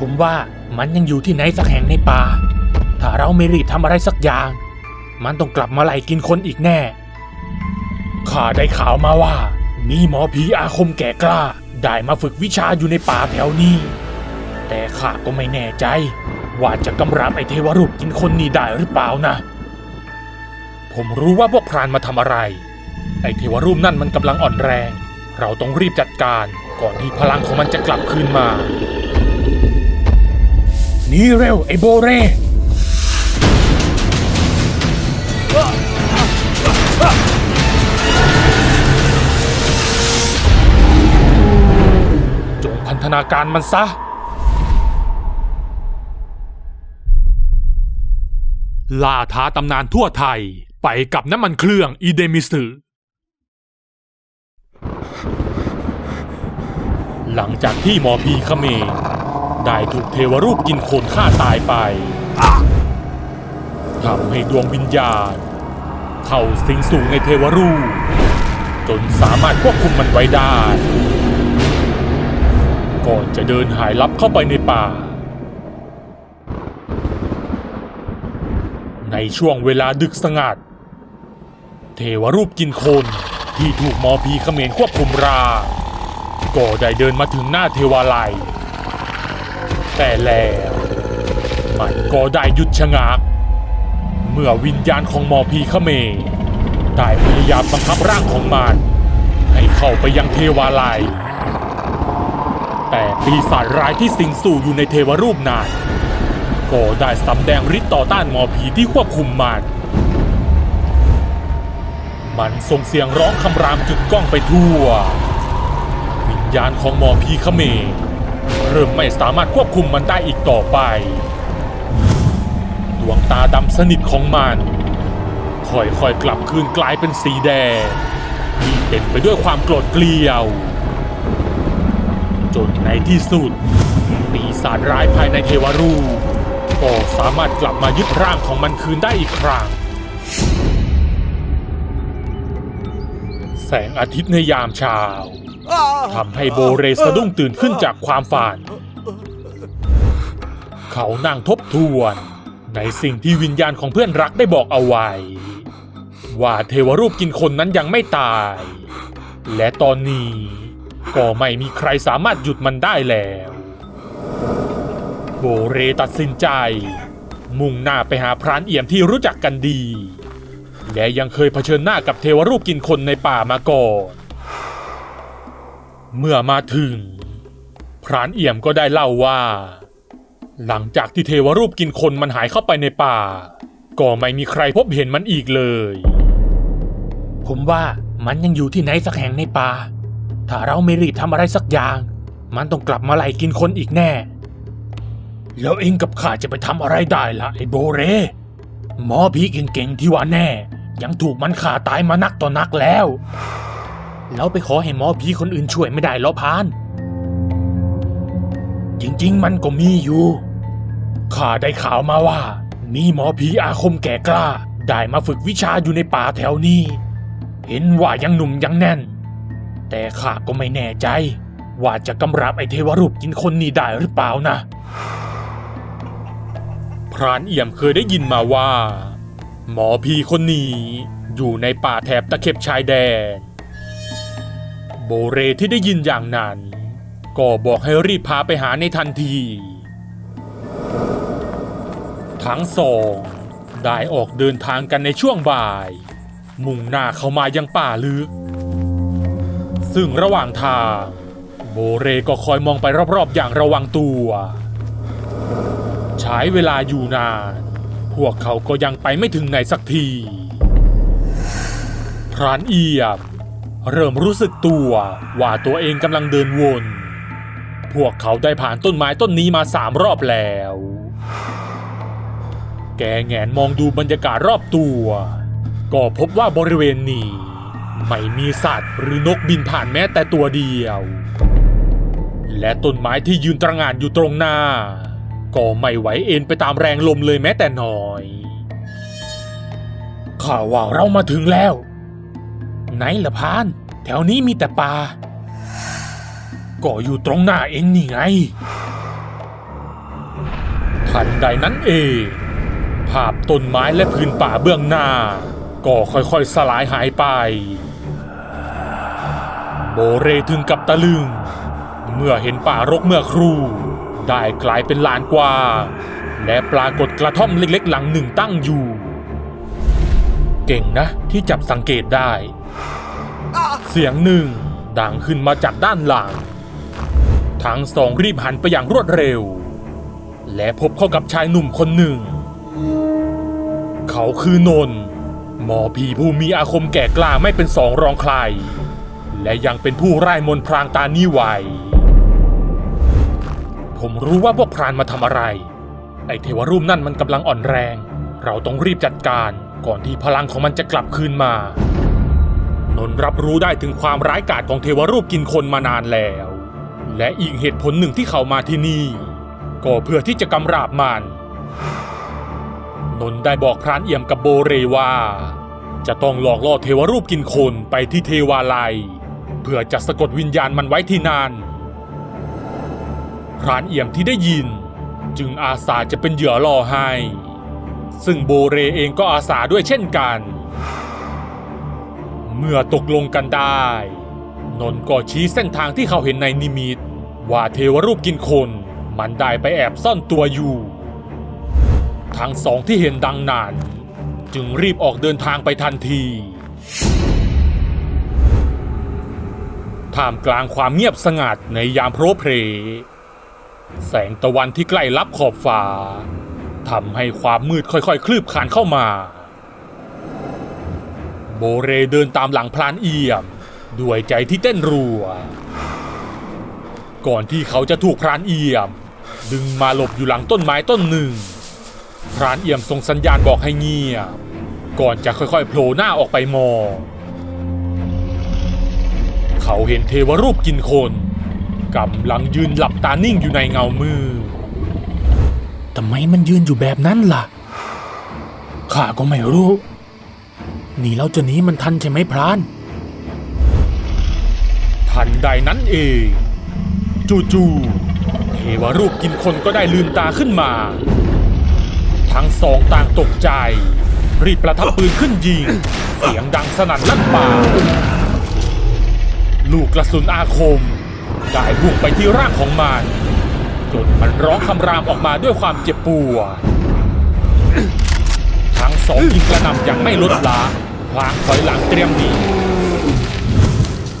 ผมว่ามันยังอยู่ที่ไหนสักแห่งในป่า ถ้าเราไม่รีบทำอะไรสักอย่าง มันต้องกลับมาไล่กินคนอีกแน่ ข้าได้ข่าวมาว่า มีหมอผีอาคมแก่กล้า ได้มาฝึกวิชาอยู่ในป่าแถวนี้ แต่ข้าก็ไม่แน่ใจ ว่าจะกำราบไอเทวรูปกินคนนี้ได้หรือเปล่านะ ผมรู้ว่าพวกพรานมาทำอะไร ไอเทวรูปนั่นมันกำลังอ่อนแรง เราต้องรีบจัดการก่อนที่พลังของมันจะกลับคืนมา หนี่เร็ว ไอโบเรจงพันธนาการมันซะ ล่าท้าตำนานทั่วไทยไปกับน้ำมันเครื่องอีเดมิสึหลังจากที่หมอพีเขเมร ได้ถูกเทวรูปกินคนฆ่าตายไปทำให้ดวงวิญญาณ เข้าสิงสู่ในเทวรูป จนสามารถควบคุมมันไว้ได้ ก่อนจะเดินหายลับเข้าไปในป่า ในช่วงเวลาดึกสงัด เทวรูปกินคนที่ถูกหมอพีเขมรควบคุมรา ก็ได้เดินมาถึงหน้าเทวาลัย แต่แล้วมันก็ได้หยุดชะงัก เมื่อวิญญาณของหมอพีเขมรได้พยายามบังคับร่างของมันให้เข้าไปยังเทวาลัย แต่ปีศาจร้ายที่สิงสู่อยู่ในเทวรูปนั้นก็ได้สำแดงฤทธิ์ต่อต้านหมอผีที่ควบคุมมัน มันส่งเสียงร้องคำรามกึกก้องไปทั่ว วิญญาณของหมอผีเขมร เริ่มไม่สามารถควบคุมมันได้อีกต่อไป ดวงตาดำสนิทของมันค่อยๆกลับคืนกลายเป็นสีแดงที่เต็มไปด้วยความโกรธเกลียว จนในที่สุด ปีศาจร้ายภายในเทวรูปก็สามารถกลับมายึดร่างของมันคืนได้อีกครั้ง แสงอาทิตย์ในยามเช้าทำให้โบเรสะดุ้งตื่นขึ้นจากความฝัน เขานั่งทบทวน ในสิ่งที่วิญญาณของเพื่อนรักได้บอกเอาไว้ ว่าเทวรูปกินคนนั้นยังไม่ตาย และตอนนี้ก็ไม่มีใครสามารถหยุดมันได้แล้ว โบเรตัดสินใจ มุ่งหน้าไปหาพรานเอี่ยมที่รู้จักกันดี และยังเคยเผชิญหน้ากับเทวรูปกินคนในป่ามาก่อน เมื่อมาถึง พรานเอี่ยมก็ได้เล่าว่า หลังจากที่เทวรูปกินคนมันหายเข้าไปในป่า ก็ไม่มีใครพบเห็นมันอีกเลย ผมว่ามันยังอยู่ที่ไหนสักแห่งในป่า ถ้าเราไม่รีบทำอะไรสักอย่าง มันต้องกลับมาไล่กินคนอีกแน่ แล้วเองกับข้าจะไปทำอะไรได้ล่ะไอ้โบเรหมอผีเก่งๆที่ว่าแน่ ยังถูกมันฆ่าตายมานักต่อนักแล้ว แล้วไปขอให้หมอผีคนอื่นช่วยไม่ได้หรอพาน จริงๆ มันก็มีอยู่ข้าได้ข่าวมาว่า มีหมอผีอาคมแก่กล้า ได้มาฝึกวิชาอยู่ในป่าแถวนี้ เห็นว่ายังหนุ่มยังแน่น แต่ข้าก็ไม่แน่ใจ ว่าจะกำราบไอเทวรูปกินคนนี้ได้หรือเปล่านะ พรานเอี่ยมเคยได้ยินมาว่า หมอผีคนนี้อยู่ในป่าแถบตะเข็บชายแดน โบเรที่ได้ยินอย่างนั้น ก็บอกให้รีบพาไปหาในทันที ทั้งสองได้ออกเดินทางกันในช่วงบ่าย มุ่งหน้าเข้ามายังป่าลึก ซึ่งระหว่างทาง โบเรก็คอยมองไปรอบๆอย่างระวังตัว ใช้เวลาอยู่นาน วกเขาก็ยังไปไม่ถึงไหนสักที พรานเอียบ เริ่มรู้สึกตัวว่าตัวเองกำลังเดินวน พวกเขาได้ผ่านต้นไม้ต้นนี้มาสามรอบแล้ว แกแงนมองดูบรรยากาศรอบตัว ก็พบว่าบริเวณนี้ ไม่มีสัตว์หรือนกบินผ่านแม้แต่ตัวเดียว และต้นไม้ที่ยืนตระหง่านอยู่ตรงหน้า ก็ไม่ไหวเอ็นไปตามแรงลมเลยแม้แต่น้อยข่าวว่าเรามาถึงแล้ว ไหนละพาน แถวนี้มีแต่ป่าก็อยู่ตรงหน้าเองนี่ไงทันใดนั้นเอง ภาพต้นไม้และพื้นป่าเบื้องหน้า ก็ค่อยๆสลายหายไป โบเรถึงกับตะลึง เมื่อเห็นป่ารกเมื่อครู่ ได้กลายเป็นลานกว้างและปรากฏกระท่อมเล็กๆ หลังหนึ่งตั้งอยู่ เก่งนะที่จับสังเกตได้ เสียงหนึ่งดังขึ้นมาจากด้านหลัง ทั้งสองรีบหันไปอย่างรวดเร็ว และพบเข้ากับชายหนุ่มคนหนึ่ง เขาคือนนท์หมอผีผู้มีอาคมแก่กล้าไม่เป็นสองรองใคร และยังเป็นผู้ไร้มนพรางตานี่ไหว ผมรู้ว่าพวกพรานมาทำอะไร ไอเทวรูปนั่นมันกำลังอ่อนแรง เราต้องรีบจัดการก่อนที่พลังของมันจะกลับคืนมา นนทรับรู้ได้ถึงความร้ายกาจของเทวรูปกินคนมานานแล้ว และอีกเหตุผลหนึ่งที่เขามาที่นี่ ก็เพื่อที่จะกำราบมัน นนท์ได้บอกพรานเอี่ยมกับโบเรว่า จะต้องหลอกล่อเทวรูปกินคนไปที่เทวาลัย เพื่อจะสะกดวิญญาณมันไว้ที่นั่น พรานเอี่ยมที่ได้ยิน จึงอาสาจะเป็นเหยื่อล่อให้ ซึ่งโบเรเองก็อาสาด้วยเช่นกัน เมื่อตกลงกันได้ นนท์ก็ชี้เส้นทางที่เขาเห็นในนิมิต ว่าเทวรูปกินคนมันได้ไปแอบซ่อนตัวอยู่ ทั้งสองที่เห็นดังนั้นจึงรีบออกเดินทางไปทันทีท่ามกลางความเงียบสงัดในยามโพรเพร แสงตะวันที่ใกล้ลับขอบฟ้าทำให้ความมืดค่อยๆ คลืบคลานเข้ามา โบเรเดินตามหลังพลานเอี่ยม ด้วยใจที่เต้นรัว ก่อนที่เขาจะถูกพรานเอี่ยม ดึงมาหลบอยู่หลังต้นไม้ต้นหนึ่ง พรานเอี่ยมส่งสัญญาณบอกให้เงียบ ก่อนจะค่อยๆโผล่หน้าออกไปมอง เขาเห็นเทวรูปกินคน กำลังยืนหลับตานิ่งอยู่ในเงามืดทำไมมันยืนอยู่แบบนั้นล่ะ ข้าก็ไม่รู้ นี่เราจะหนีมันทันใช่ไหมพราน ทันใดนั้นเอง จู่ๆเทวรูปกินคนก็ได้ลืมตาขึ้นมา ทั้งสองต่างตกใจ รีบประทับปืนขึ้นยิง เสียงดังสนั่นลั่นป่า ลูกกระสุนอาคม ได้พุ่งไปที่ร่างของมันจนมันร้องคำรามออกมาด้วยความเจ็บปวดทั้งสองยิงกระหน่ำอย่างไม่ลดละพลางถอยหลังเตรียมหนี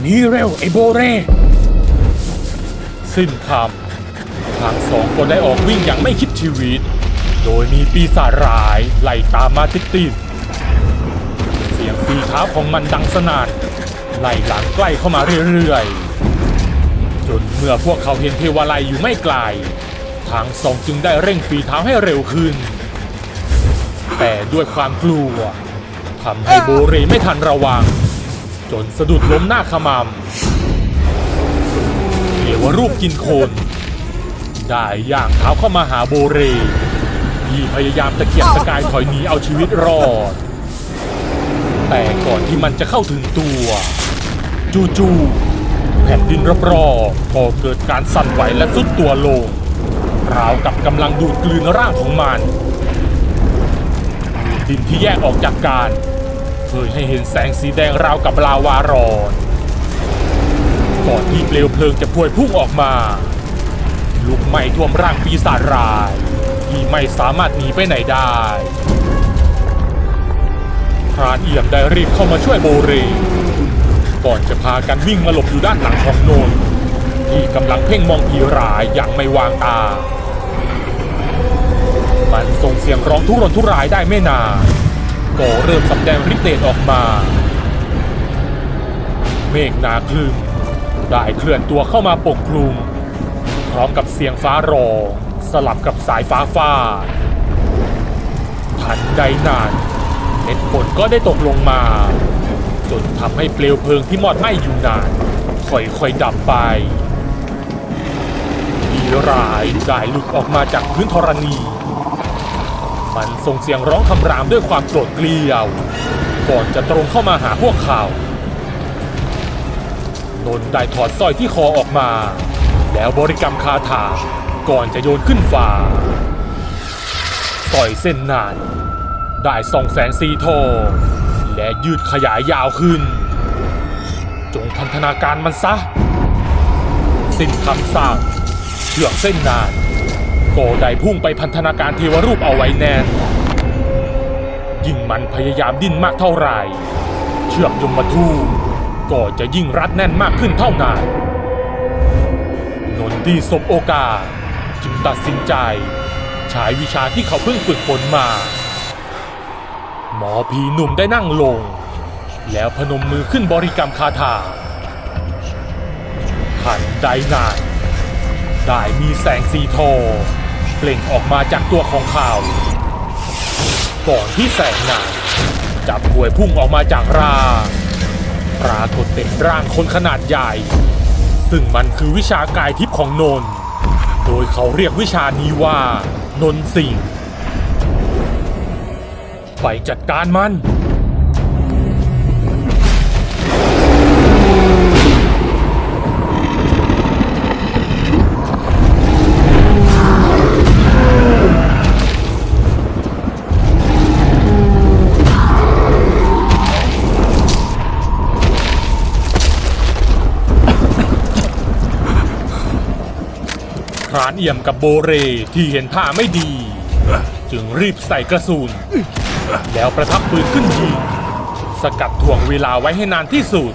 หนี่เร็วไอโบเร่ สิ้นคำทั้งสองก็ได้ออกวิ่งอย่างไม่คิดชีวิต โดยมีปีศาจร้ายไล่ตามมาติดติดเสียงฝีเท้าของมันดังสนั่นไล่หลังใกล้เข้ามาเรื่อยๆ จนเมื่อพวกเขาเห็นเทวาลัยอยู่ไม่ไกลทั้งสองจึงได้เร่งฝีเท้าให้เร็วขึ้น แต่ด้วยความกลัวทำให้โบเรไม่ทันระวัง จนสะดุดล้มหน้าขมำเทวรูปกินคนได้ย่างเท้าเข้ามาหาโบเรที่พยายามตะเกียกตะกายถอยหนีเอาชีวิตรอด แต่ก่อนที่มันจะเข้าถึงตัว จู่ๆ แผ่นดินรอบๆก็เกิดการสั่นไหวและทรุดตัวลง ราวกับกำลังดูดกลืนร่างของมัน ดินที่แยกออกจากกันเผยให้เห็นแสงสีแดงราวกับลาวาร้อนก่อนที่เปลวเพลิงจะพวยพุ่งออกมาลุกไหม้ท่วมร่างปีศาจร้าย ที่ไม่สามารถหนีไปไหนได้พรานเอี่ยมได้รีบเข้ามาช่วยโบเร ก่อนจะพากันวิ่งมาหลบอยู่ด้านหลังของโนนที่กำลังเพ่งมองผีร้ายอย่างไม่วางตา มันส่งเสียงร้องทุรนทุรายได้ไม่นานก็เริ่มสำแดงฤทธิ์เดชออกมา เมฆหนาคลึมได้เคลื่อนตัวเข้ามาปกคลุม พร้อมกับเสียงฟ้าร้องสลับกับสายฟ้าฟาดทันใดนั้นเม็ดฝนก็ได้ตกลงมา จนทำให้เปลวเพลิงที่มอดไหม้อยู่นานค่อยๆดับไปผีร้ายได้หลุดออกมาจากพื้นธรณี มันส่งเสียงร้องคำรามด้วยความโกรธเกลียว ก่อนจะตรงเข้ามาหาพวกเขานนท์ได้ถอดสร้อยที่คอออกมา แล้วบริกรรมคาถาก่อนจะโยนขึ้นฟ้าต่อยเส้นนานได้ส่องแสงสีทอง และยืดขยายยาวขึ้น จงพันธนาการมันซะ สิ้นคำสั่งเชือกเส้นนานก็ได้พุ่งไปพันธนาการเทวรูปเอาไว้แน่นยิ่งมันพยายามดิ้นมากเท่าไหร่ เชือกยมทูตก็จะยิ่งรัดแน่นมากขึ้นเท่านั้นนนที่สบโอกาสจึงตัดสินใจใช้วิชาที่เขาเพิ่งฝึกฝนมา หมอผีหนุ่มได้นั่งลง แล้วพนมมือขึ้นบริกรรมคาถาทันใดนานได้มีแสงสีทองเปล่งออกมาจากตัวของเขาก่อนที่แสงนั้นจับกวยพุ่งออกมาจากร่างปรากฏเป็นร่างคนขนาดใหญ่ ซึ่งมันคือวิชากายทิพย์ของนน โดยเขาเรียกวิชานี้ว่านนสิงห์ ไปจัดการมันพรานเอี่ยมกับโบเรที่เห็นท่าไม่ดี จึงรีบใส่กระสุน แล้วประทับปืนขึ้นยิงสกัดถ่วงเวลาไว้ให้นานที่สุด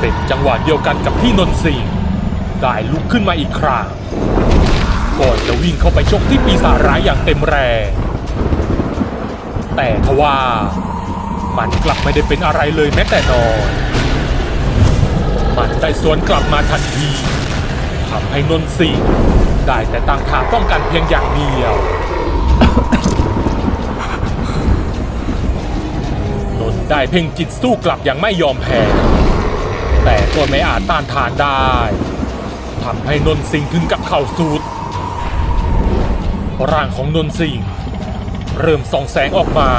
เป็นจังหวะเดียวกันกับที่นนทสิงได้ลุกขึ้นมาอีกครั้งก่อนจะวิ่งเข้าไปชกที่ปีศาจร้ายอย่างเต็มแรงแต่ทว่ามันกลับไม่ได้เป็นอะไรเลยแม้แต่น้อย มันได้สวนกลับมาทันที ทำให้นนสิงได้แต่ตั้งท่าป้องกันเพียงอย่างเดียว นนได้เพ่งจิตสู้กลับอย่างไม่ยอมแพ้ แต่ก็ไม่อาจต้านทานได้ทำให้นนสิงถึงกับเข่าสุดร่างของนนสิงเริ่มส่องแสงออกมา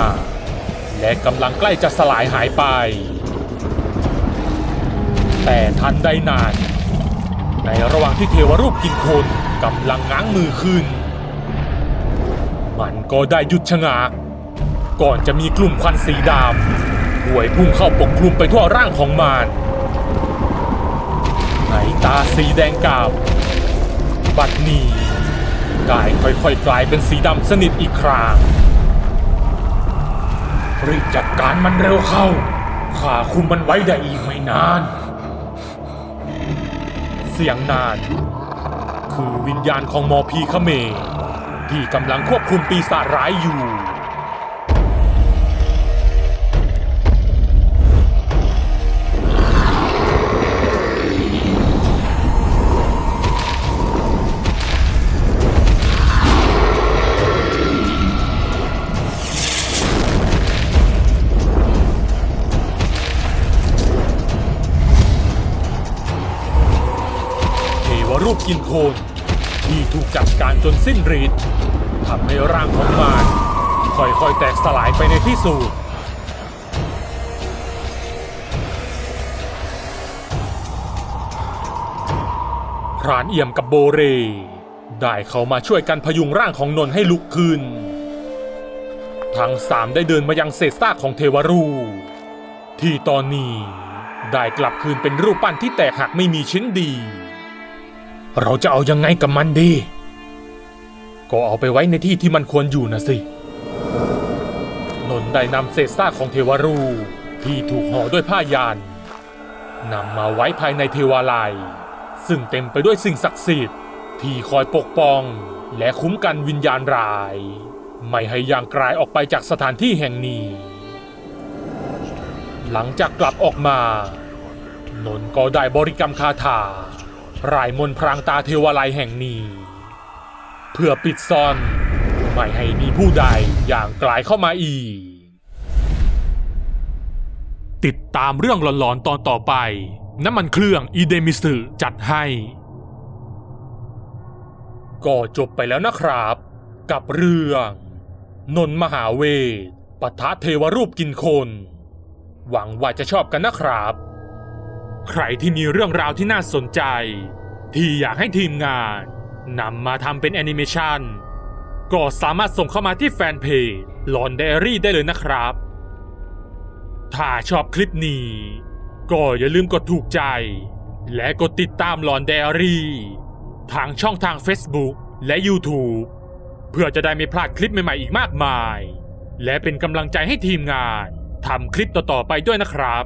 และกำลังใกล้จะสลายหายไป แต่ทันใดนาน ในระหว่างที่เทวรูปกินคนกำลังง้างมือขึ้น มันก็ได้หยุดชะงัก ก่อนจะมีกลุ่มควันสีดำหวยพุ่งเข้าปกคลุมไปทั่วร่างของมันในตาสีแดงกาบบัดนี้กายค่อยๆกลายเป็นสีดำสนิทอีกครั้งรีบจัดการมันเร็วเข้าข้าคุมมันไว้ได้อีกไม่นาน เสียงนาน คือวิญญาณของหมอพีเขเม ที่กำลังควบคุมปีศาจร้ายอยู่ กินโคนที่ถูกจัดการจนสิ้นฤทธิ์ทำให้ร่างของมันค่อยๆแตกสลายไปในที่สุดพรานเอี่ยมกับโบเร ได้เข้ามาช่วยกันพยุงร่างของนนท์ให้ลุกขึ้น ทั้งสามได้เดินมายังเศษซากของเทวรู ที่ตอนนี้ได้กลับคืนเป็นรูปปั้นที่แตกหักไม่มีชิ้นดี เราจะเอายังไงกับมันดี ก็เอาไปไว้ในที่ที่มันควรอยู่นะสิ นนท์ได้นำเศษซากของเทวรู ที่ถูกห่อด้วยผ้ายันนำมาไว้ภายในเทวาลัยซึ่งเต็มไปด้วยสิ่งศักดิ์สิทธิ์ที่คอยปกป้อง และคุ้มกันวิญญาณร้าย ไม่ให้ย่างกลายออกไปจากสถานที่แห่งนี้ หลังจากกลับออกมา นนท์ก็ได้บริกรรมคาถา รายมนพรางตาเทวาลัยแห่งนี้ เพื่อปิดซ่อนไม่ให้มีผู้ใดอย่างกลายเข้ามาอีก ติดตามเรื่องหลอนๆตอนต่อไป น้ำมันเครื่องอีเดมิสึจัดให้ ก็จบไปแล้วนะครับ กับเรื่อง นนมหาเวทปะทะเทวรูปกินคน หวังว่าจะชอบกันนะครับ ใครที่มีเรื่องราวที่น่าสนใจ ที่อยากให้ทีมงานนำมาทำเป็นแอนิเมชันก็สามารถส่งเข้ามาที่แฟนเพจหลอนไดอารี่ได้เลยนะครับ ถ้าชอบคลิปนี้ ก็อย่าลืมกดถูกใจ และกดติดตามหลอนไดอารี่ ทางช่องทาง Facebook และ YouTube เพื่อจะได้ไม่พลาดคลิปใหม่ๆอีกมากมาย และเป็นกำลังใจให้ทีมงานทำคลิปต่อๆไปด้วยนะครับ